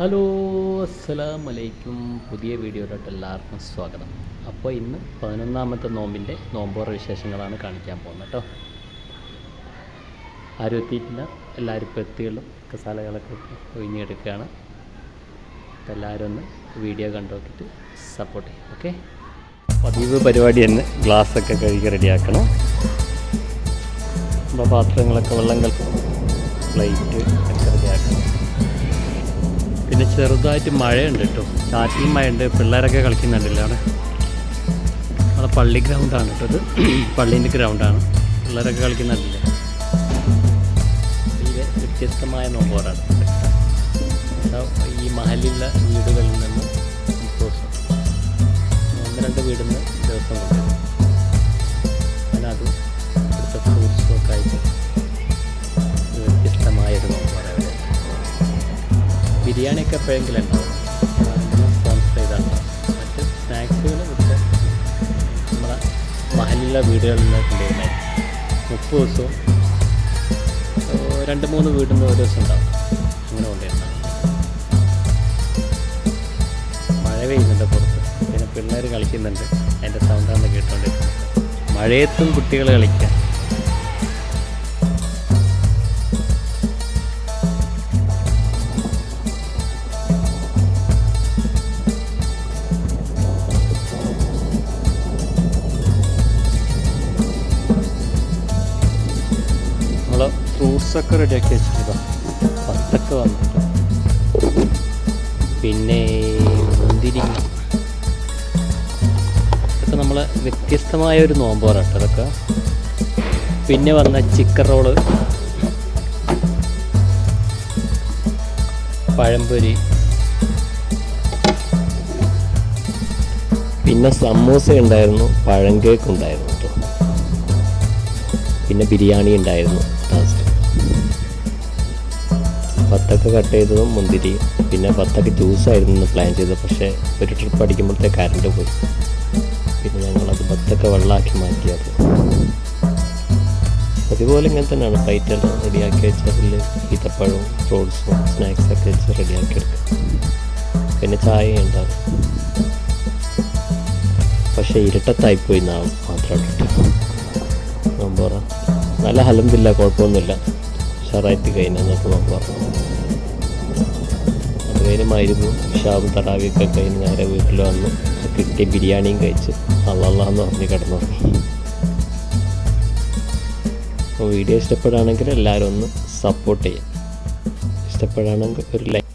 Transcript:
Hello അസ്സലാം വലൈക്കും പുതിയ വീഡിയോയിലോട്ട് എല്ലാവർക്കും സ്വാഗതം. അപ്പോൾ ഇന്ന് പതിനൊന്നാമത്തെ നോമ്പിന്റെ നോമ്പോറ വിശേഷങ്ങളാണ് കാണിക്കാൻ പോകുന്നത് കേട്ടോ. ആരും എത്തിയിട്ടില്ല. എല്ലാവരും ഇപ്പോൾ എത്തിയുള്ളൂ കസാലകളൊക്കെ ഒഴിഞ്ഞെടുക്കുകയാണ്. അപ്പോൾ എല്ലാവരും ഒന്ന് വീഡിയോ കണ്ടു നോക്കിയിട്ട് സപ്പോർട്ട് ചെയ്യും ഓക്കെ? പതിവ് പരിപാടി തന്നെ. ഗ്ലാസ്സൊക്കെ കഴുകി റെഡിയാക്കണം. അപ്പോൾ പാത്രങ്ങളൊക്കെ വെള്ളം കലക്കും പ്ലേറ്റ് ഒക്കെ റെഡിയാക്കണം. ചെറുതായിട്ട് മഴയുണ്ട് കേട്ടോ. ചാറ്റിൽ മഴയുണ്ട്. പിള്ളേരൊക്കെ കളിക്കുന്നുണ്ടല്ലോ അവിടെ അവിടെ പള്ളി ഗ്രൗണ്ടാണ് കേട്ടോ ഇത്. പള്ളീന്റെ ഗ്രൗണ്ടാണ് പിള്ളേരൊക്കെ കളിക്കുന്നുണ്ടല്ലേ തീരെ വ്യത്യസ്തമായ നോമ്പോറാണ് ഈ മഹലിലുള്ള വീടുകളിൽ നിന്ന് ഒന്ന് രണ്ട് വീടിൽ ദിവസം ബിരിയാണിയൊക്കെ എപ്പോഴെങ്കിലും ഉണ്ടാവും. സ്പോൺസർ ചെയ്താണ്. മറ്റ് സ്നാക്സുകൾ ഇവിടുത്തെ നമ്മളെ മഹലിലെ വീടുകളിൽ നിന്ന് കൊണ്ടുവരുന്നത് മുപ്പത് ദിവസവും രണ്ട് മൂന്ന് വീട്ടിൽ നിന്ന് ഒരു ദിവസം ഉണ്ടാവും. അങ്ങനെ കൊണ്ടുവരുന്നത് മഴ പെയ്യുന്നുണ്ട് പുറത്ത്. പിന്നെ പിള്ളേർ കളിക്കുന്നുണ്ട്. അതിന്റെ സൗണ്ടാണ് കേട്ടുകൊണ്ടിരിക്കുന്നത് മഴയത്തും കുട്ടികൾ കളിക്കാൻ ഫ്രൂട്ട്സൊക്കെ റെഡിയാക്കി വെച്ചിട്ടുണ്ട് പത്തൊക്കെ വന്നിട്ട്. പിന്നെ മുന്തിരി. ഇതൊക്കെ നമ്മളെ വ്യത്യസ്തമായ ഒരു നോമ്പോറാട്ടോ അതൊക്കെ പിന്നെ വന്ന ചിക്കൻ റോൾ പഴംപൊരി. പിന്നെ സമൂസ ഉണ്ടായിരുന്നു പഴം കേക്ക് ഉണ്ടായിരുന്നു കേട്ടോ പിന്നെ ബിരിയാണി ഉണ്ടായിരുന്നു. ലാസ്റ്റ് പത്തൊക്കെ കട്ട് ചെയ്തതും മുന്തിരി. പിന്നെ പത്തൊക്കെ ജ്യൂസായിരുന്നു ഇന്ന് പ്ലാൻ ചെയ്തത്. പക്ഷേ ഒരു ട്രിപ്പ് അടിക്കുമ്പോഴത്തെ കറണ്ട് പോയി. പിന്നെ ഞങ്ങളത് പത്തൊക്കെ വെള്ളമാക്കി മാറ്റിയത്. അതുപോലെ ഇങ്ങനെ തന്നെയാണ് ഫ്ലൈറ്റ് എല്ലാം റെഡിയാക്കി വെച്ചതിൽ ഈത്തപ്പഴവും ഫ്രൂട്ട്സും സ്നാക്സൊക്കെ വെച്ച് റെഡിയാക്കി എടുക്കും പിന്നെ ചായ ഉണ്ടാവും പക്ഷേ ഇരുട്ടത്തായിപ്പോയി നാം മാത്രം ഇട്ടിട്ട്. പറ നല്ല ഹലമ്പില്ല കുഴപ്പമൊന്നുമില്ല. ഉഷാറായിട്ട് കഴിഞ്ഞാൽ നമുക്ക് നോക്കാം. അത് കഴിഞ്ഞുമായിരുന്നു ഷാബും തടാവിയൊക്കെ കഴിഞ്ഞ് നേരെ വീട്ടിൽ വന്ന്. കിട്ടിയ ബിരിയാണിയും കഴിച്ച് അള്ളാന്ന് പറഞ്ഞ് കിടന്നു. അപ്പോൾ വീഡിയോ ഇഷ്ടപ്പെടുകയാണെങ്കിൽ എല്ലാവരും ഒന്ന് സപ്പോർട്ട് ചെയ്യാം. ഇഷ്ടപ്പെടുകയാണെങ്കിൽ ഒരു ലൈക്ക്